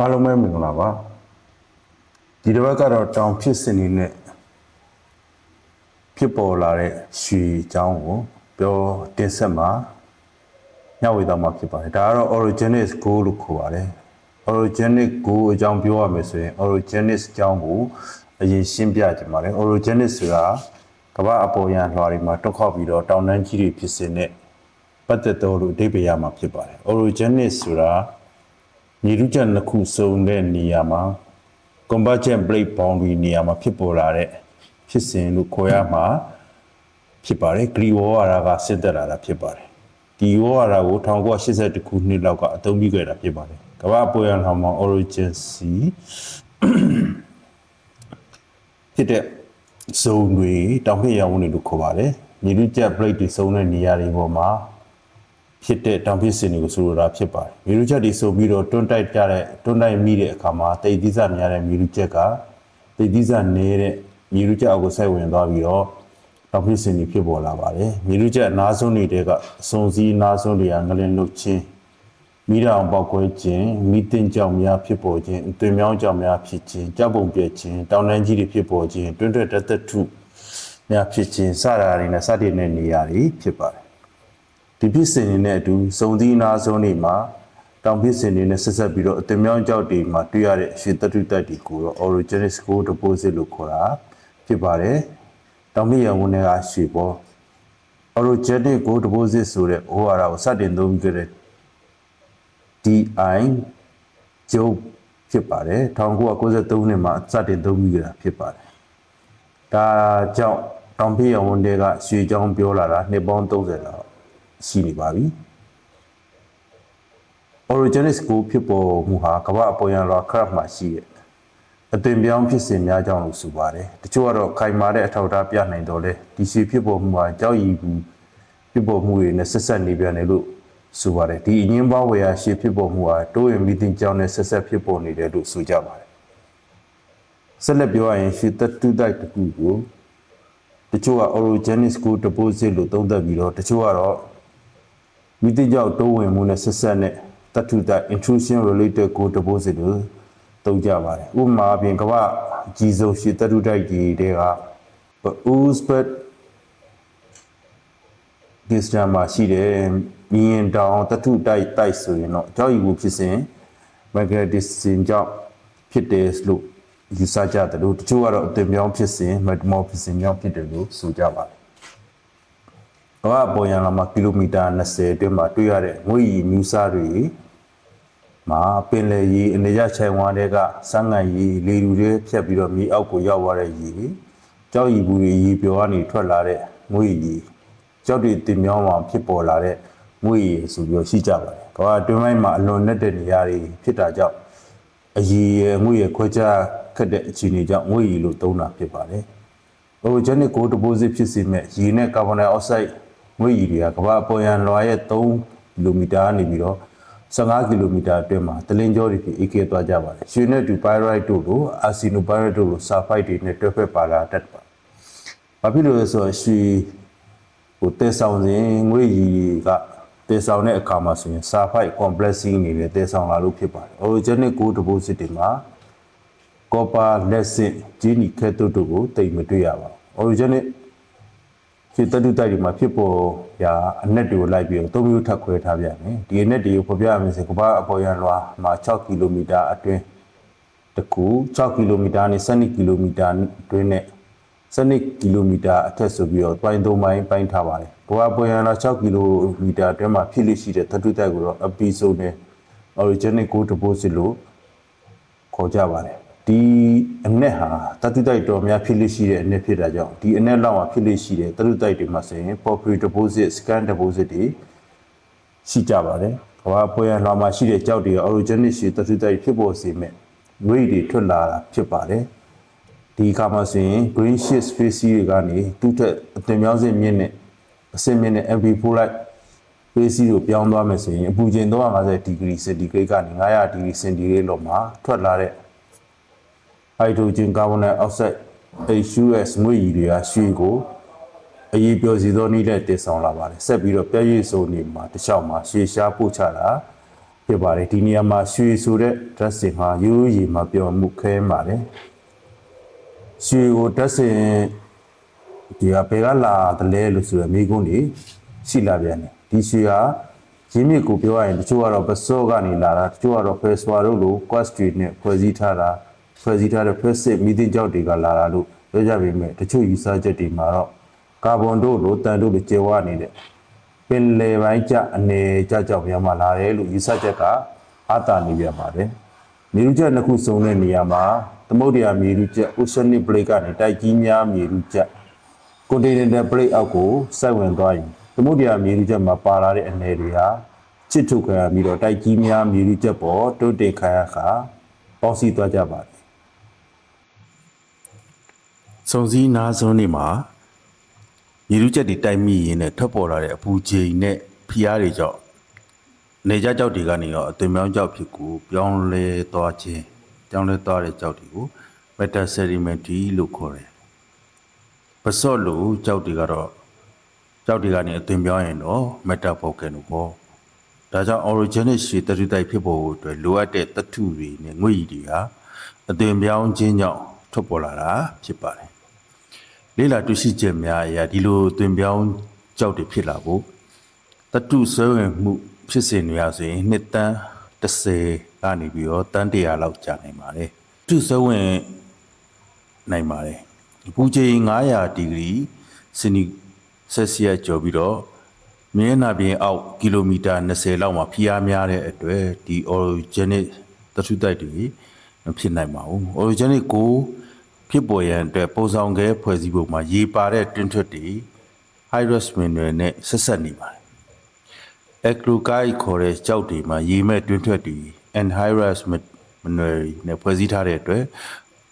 အားလုံးပဲမင်္ဂလာပါဒီတစ်ပတ်ကတော့တောင်ဖြစ်စဉ်နေနဲ့ဖြစ်ပေါ်လာတဲ့ရွှေအကြောင်းကိုပြောတင်ဆက်မှာညဝေသားမှာဖြစ်ပါတယ်ဒါကတော့ origenic goal လို့ခေါ်ပါတယ် origenic goal အကြောင်းပြောရမယ်ဆိုရင် origenic အကြောင်းကိုအရင်ရှင်းပြကြပါမယ် origenic ဆိုတာကမ္ဘာအပေါ်ယံလွှာတွေမှာတွက်ခောက်ပြီးတော့တောင်တန်းကြီးတွေဖြစ်စဉ်နဲ့ပတ်သက်တော်လို့အဓိပ္ပာယ်ရမှာဖြစ်ပါတယ် origenic ဆိုတာ ညီရုချက်နှစ်ခုစုံတဲ့နေရာမှာ convergent plate boundary နေရာမှာဖြစ်ပေါ်လာတဲ့ဖြစ်စဉ်လို့ခေါ်ရမှာဖြစ်ပါတယ်ဂရီဝါရာကစစ်သက်လာတာဖြစ်ပါတယ်ဒီဝါရာကို1982ခုနှစ်လောက်ကအသုံးပြုခဲ့တာဖြစ်ပါတယ်ကမ္ဘာပေါ်ရန်ဟောင်းမှာ origin C ဖြစ်တဲ့ဇုံတွေတောင်ဖြစ်ရောင်ဝင်တွေလို့ခေါ်ပါတယ်ညီရုချက် plate တွေစုံတဲ့နေရာတွေပေါ်မှာ ဖြစ်တဲ့တောင်ဖြစ်စဉ်တွေကိုဆိုလိုတာဖြစ်ပါတယ်။မြေလူချက်တွေဆိုပြီးတော့တွန်းတိုက်ကြတဲ့တွန်းတိုက်မိတဲ့အခါမှာတိတ်သီးစားများတဲ့မြေလူချက်ကတိတ်သီးစားနေတဲ့မြေလူချက်အောက်ကိုဆက်ဝင်သွားပြီးတော့တောင်ဖြစ်စဉ်တွေဖြစ်ပေါ်လာပါတယ်။မြေလူချက်အနားဆုံးတွေတဲကအစုံစည်းအနားဆုံးတွေကငလင်လုတ်ခြင်းမိတောင်ပေါက်ကွဲခြင်းမိတင်ကြောင်များဖြစ်ပေါ်ခြင်းအသွင်မြောင်းကြောင်များဖြစ်ခြင်းကြောက်ပုံပြည့်ခြင်းတောင်တန်းကြီးတွေဖြစ်ပေါ်ခြင်းတွန်းတွက်တက်တက်ထုများဖြစ်ခြင်းစတာတွေနဲ့စတဲ့နေရာတွေဖြစ်ပါတယ်။ ဒီဖြစ်စဉ်တွေနဲ့အတူစုံသီးအနာဆုံးတွေမှာတောင်ဖြစ်စဉ်တွေနဲ့ဆက်ဆက်ပြီးတော့အတင်မြောင်းကြောက်တွေမှာတွေ့ရတဲ့ရွှေတတုတက်တွေကိုတော့ orogenic gold deposit လို့ခေါ်တာဖြစ်ပါတယ်။တောင်မြရဝန်တွေကရွှေပေါ် orogenic gold deposit ဆိုတဲ့ OR ကိုစတင်သုံးပြီးတဲ့ DI ကျုပ်ဖြစ်ပါတယ်1993နှစ်မှာစတင်သုံးပြီးတာဖြစ်ပါတယ်။ဒါကြောင့်တောင်ပြရဝန်တွေကရွှေချောင်းပြောလာတာနှစ်ပေါင်း30လောက် ရှိနေပါပြီ origenic ကိုဖြစ်ပေါ်မှုဟာကမ္ဘာအပေါ်ယံလောခရတ်မှာရှိရဲ့အသွင်ပြောင်းဖြစ်စဉ်များကြောင့်လို့ဆိုပါတယ်တချို့ကတော့ခိုင်မာတဲ့အထောက်အထားပြနိုင်တော့လေဒီစီဖြစ်ပေါ်မှုဟာကြောက်ရည်ဘူးဖြစ်ပေါ်မှုတွေနဲ့ဆက်ဆက်နေပြန်တယ်လို့ဆိုပါတယ်ဒီအငင်းပေါင်းဝယ်ရာရှေ့ဖြစ်ပေါ်မှုဟာတိုးရင်မီတင်ကြောင်းနဲ့ဆက်ဆက်ဖြစ်ပေါ်နေတယ်လို့ဆိုကြပါတယ်ဆက်လက်ပြောရရင်ရှေ့သက်တူတိုက်တစ်ခုကိုတချို့က orogenic ကို deposit လို့သုံးသပ်ပြီးတော့တချို့ကတော့ မိတိကြောက်တိုးဝင်မှုနဲ့ဆက်ဆက်နဲ့တတုတ intrusion related code deposit လို့သုံးကြပါတယ်ဥပမာအပြင်ကမ္ဘာအကြီးဆုံးရှိတတုတိုက်ကြီးတွေက Uzbek ဒီစတမ်မှာရှိတယ်မြင်တောင်တတုတိုက်တိုက်ဆိုရင်တော့ကြောက်ယူမှုဖြစ်စဉ် magnetism ကြောင့်ဖြစ်တယ်လို့ယူဆကြတယ်လို့တချို့ကတော့အသွင်ပြောင်းဖြစ်စဉ် metamorphism ကြောင့်ဖြစ်တယ်လို့ဆိုကြပါတယ် ကမ္ဘာပေါ်ရန်လာမှာကီလိုမီတာ20အတွင်းမှာတွေ့ရတဲ့ငွေရီမြူစာတွေမှာပင်လယ်ရီအနေရချိုင်ဝါတွေကစမ်းငံရီလေလူတွေဖြတ်ပြီးတော့မြေအောက်ကိုရောက်သွားတဲ့ရီကြောက်ရီဘူးတွေရီပျော်ကနေထွက်လာတဲ့ငွေရီကြောက်တွေတင်မြောင်းမှာဖြစ်ပေါ်လာတဲ့ငွေရီဆိုပြီးတော့ရှိကြပါတယ်ကမ္ဘာတွင်းပိုင်းမှာအလွန်နဲ့တဲ့နေရာတွေဖြစ်တာကြောင့်အရီရငွေရခွဲခြားခက်တဲ့အခြေအနေကြောင့်ငွေရီလို့သုံးတာဖြစ်ပါတယ် orogenic gold deposit ဖြစ်စေမဲ့ရေနဲ့ကာဗွန်ဒို င်အောက်ဆိုက်ငွေ့ရည်တွေကကမ္ဘာအပေါ်ယံလွှာရဲ့3ကီလိုမီတာကနေပြီးတော့15ကီလိုမီတာအတွင်းမှာတလင်းကျောတွေဖြစ်အေးခဲသွားကြပါတယ်။ရွှေနဲ့တူပိုင်ရိုက်တို့လိုအာဆီနိုပိုင်ရိုက်တို့လိုဆာဖိုက်တွေနဲ့တွဲဖက်ပါလာတတ်ပါ။ဘာဖြစ်လို့လဲဆိုတော့ရွှေဟိုတဲဆောင်စဉ်ငွေ့ရည်ကတဲဆောင်တဲ့အခါမှာဆိုရင်ဆာဖိုက် complexing အနေနဲ့တဲဆောင်လာလို့ဖြစ်ပါတယ်။ orogenic gold deposit တွေမှာကောပါလက်စစ်ဂျီနီကက်တိုတို့ကိုတိတ်မတွေ့ရပါဘူး။ origenic ဖြစ်တတုတိုက်တွေမှာဖြစ်ပေါ်ရာအနက်တွေကိုလိုက်ပြီးတော့သုံးမျိုးထပ်ခွဲထားပြန်တယ်။ဒီအနက်တွေကိုဖော်ပြရမယ်ဆိုကမ္ဘာအပေါ်ရန်လွှာမှာ6ကီလိုမီတာအတွင်းတစ်ခု6ကီလိုမီတာနဲ့12ကီလိုမီတာအတွင်းနဲ့12ကီလိုမီတာအထက်ဆိုပြီးတော့ပိုင်းသုံးပိုင်းပိုင်းထားပါတယ်။ကမ္ဘာပေါ်ရန်လွှာ6ကီလိုမီတာအတွင်းမှာဖြစ်လို့ရှိတဲ့တတုတိုက်ကိုတော့ episode နဲ့ origenic gold deposit လို့ခေါ်ကြပါတယ် ဒီအနက်ဟာတတုတိုက်တော်များဖြစ်လို့ရှိတဲ့အနက်ဖြစ်တာကြောင့်ဒီအနက်လောက်မှာဖြစ်လို့ရှိတဲ့တတုတိုက်တွေမှာဆိုရင် porphyry deposit scan deposit တွေရှိကြပါတယ်ကမ္ဘာပွဲရလွှာမှာရှိတဲ့ကြောက်တွေက orogenic ရှိတတုတိုက်ဖြစ်ပေါ်စေမဲ့ငွေတွေထွက်လာတာဖြစ်ပါတယ်ဒီအခါမှာဆိုရင် green sheet species တွေကနေတူးထက်အတင်မြောင်းစစ်မြင့်နဲ့အဆင့်မြင့်နဲ့ MP4 like ပေးစီကိုပြောင်းသွားမယ်ဆိုရင်အပူချိန်350ဒီဂရီစင်တီဂရိတ်ကနေ900ဒီဂရီစင်တီဂရိတ်လောက်မှာထွက်လာတဲ့ ဟိုက်ဒရိုဂျင်ကာဗွန်ဒိုင်အောက်ဆိုက် HUS ငွေရည်တွေကရွှေကိုအရေးပြောစီသောနည်းနဲ့တည်ဆောင်လာပါတယ်ဆက်ပြီးတော့ပြည့်ရည်စုံနေမှာတစ်လျှောက်မှာရွှေရှားပို့ချတာဖြစ်ပါတယ်ဒီနေရာမှာရွှေဆိုတဲ့ dressing ဟာရိုးရည်မှာပြောမှုခဲပါတယ်ရွှေကို dressing ဒီကဘယ်ကလာတယ်လဲလို့ဆိုရယ်မိကုန်းတွေရှိလာပြန်တယ်ဒီရွှေဟာရင်းမြစ်ကိုပြောရရင်တချို့ကတော့ပစော့ကနေလာတာတချို့ကတော့ face war တို့လို quest street နဲ့ဖွဲ့စည်းထားတာ ဖွဲ့စည်းထားတဲ့ face sit မိသင်းကြောက်တွေကလာတာလို့ပြောကြပေမဲ့တချို့ယူဆချက်တွေမှာတော့ကာဗွန်တို့လိုတန်တို့လိုကျေဝနေတဲ့ပင်လယ်ပိုင်းကျအနေကြကြောက်များမှာလာတယ်လို့ယူဆချက်ကအာတာနေပြန်ပါတယ်မြေလူချက်နှစ်ခုစုံတဲ့နေရာမှာသမုဒ္ဒရာမြေလူချက် oceanic plate ကနေတိုက်ကြီးများမြေလူချက် continental plate အောက်ကိုစိုက်ဝင်သွားရင်သမုဒ္ဒရာမြေလူချက်မှာပါလာတဲ့အနေတွေဟာချစ်ထုတ်ခံရပြီးတော့တိုက်ကြီးများမြေလူချက်ပေါ်တွန်းတင်ခံရခါပေါစီသွားကြပါတယ် စုံစည်းနားစွန်းနေမှာမြေလူချက်တွေတိုက်မိရင်းနဲ့ထွက်ပေါ်လာတဲ့အပူချိန်နဲ့ဖိအားတွေကြောင့်နေကြကြောက်တွေကနေတော့အသွင်ပြောင်းကြောက်ဖြစ်ကိုပြောင်းလဲသွားခြင်းပြောင်းလဲသွားတဲ့ကြောက်တွေကို meta sedimentary လို့ခေါ်တယ်ပစော့လို့ကြောက်တွေကတော့ကြောက်တွေကနေအသွင်ပြောင်းရင်တော့ meta volcano ပေါ့ဒါကြောင့် orogenic ရှည်တတုတိုက်ဖြစ်ပေါ်ဖို့အတွက်လိုအပ်တဲ့သတ္ထုတွေနဲ့ငွေ့ရည်တွေဟာအသွင်ပြောင်းခြင်းကြောင့်ထွက်ပေါ်လာတာဖြစ်ပါတယ် လေးလာတွေ့ရှိချက်များအရာဒီလိုအသွင်ပြောင်းကြောက်တွေဖြစ်လာဖို့သတ္ထုဆွဲဝင်မှုဖြစ်စဉ်တွေအဆိုရင်နှစ်တန်း30ကနေပြီးတော့တန်း100လောက်ကြာနိုင်ပါတယ်သတ္ထုဆွဲဝင်နိုင်ပါတယ်ပူချိန်900ဒီဂရီစင်နီဆက်စီယပ်ကျော်ပြီးတော့မြင်းနာပြင်အောက်ကီလိုမီတာ20လောက်မှာဖိအားများတဲ့အတွက်ဒီ orogenic သတ္ထုတိုက်တွေမဖြစ်နိုင်ပါဘူး orogenic ကို ဖြစ်ပေါ်ရန်အတွက်ပုံဆောင်ခဲဖွဲ့စည်းပုံမှာရေပါတဲ့တွင်းထွက်တွေ hydrous mineral နဲ့ဆက်ဆက်နေပါတယ် eclogite ခေါ်တဲ့ကြောက်တွေမှာရေမဲ့တွင်းထွက်တွေ anhydrous mineral နဲ့ဖွဲ့စည်းထားတဲ့အတွက်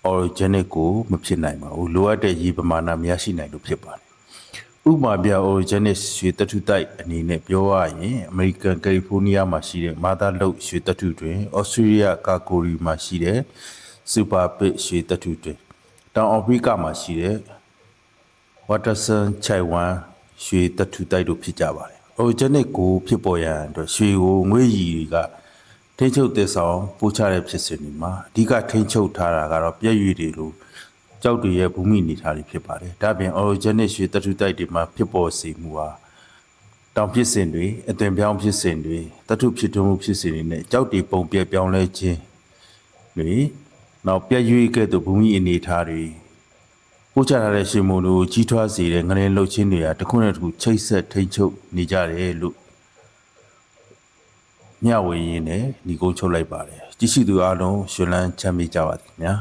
orogenic ကိုမဖြစ်နိုင်ပါဘူးလိုအပ်တဲ့ရေပမာဏမရရှိနိုင်လို့ဖြစ်ပါတယ်ဥပမာပြ orogenic ရွှေတထုတိုက်အနေနဲ့ပြောရရင် American California မှာရှိတဲ့မာသာလုတ်ရွှေတထုတွင် Australia ကာကိုရီမှာရှိတဲ့ Super Pit ရွှေတထုတွင် တောင်အာဖရိကမှာရှိတဲ့ Waterson Chaiwan ရွှေတထုတိုက်တို့ဖြစ်ကြပါတယ်။ orogenic ကိုဖြစ်ပေါ်ရန်အတွက်ရွှေကိုငွေရည်ကထိန်းချုပ်တဲ့ဆောင်ပို့ချတဲ့ဖြစ်စဉ်တွေမှာအဓိကထိန်းချုပ်ထားတာကတော့ပြည့်ရည်တွေလိုကြောက်တွေရဲ့ဘူမိအနေထားတွေဖြစ်ပါတယ်။ဒါ့အပြင် orogenic ရွှေတထုတိုက်တွေမှာဖြစ်ပေါ်စေမှုဟာတောင်ဖြစ်စဉ်တွေအသွင်ပြောင်းဖြစ်စဉ်တွေတထုဖြစ်ထွန်းမှုဖြစ်စဉ်တွေနဲ့ကြောက်တွေပုံပြက်ပြောင်းလဲခြင်းတွေ နောက်ပြည့်ရည်ကဲ့သို့ဘူမိအနေထားတွေပို့ချထားတဲ့ရှင်မုံတို့ကြီးထွားစေတဲ့ငလင်လှုပ်ခြင်းတွေကတစ်ခုနဲ့တစ်ခုချိတ်ဆက်ထိန်းချုပ်နေကြတယ်လို့မျှဝေရင်းနဲ့ညီကုန်းချုပ်လိုက်ပါတယ်ကြည့်ရှိသူအားလုံးရှင်လန်းချမ်းမြေ့ကြပါသည်ခင်ဗျာ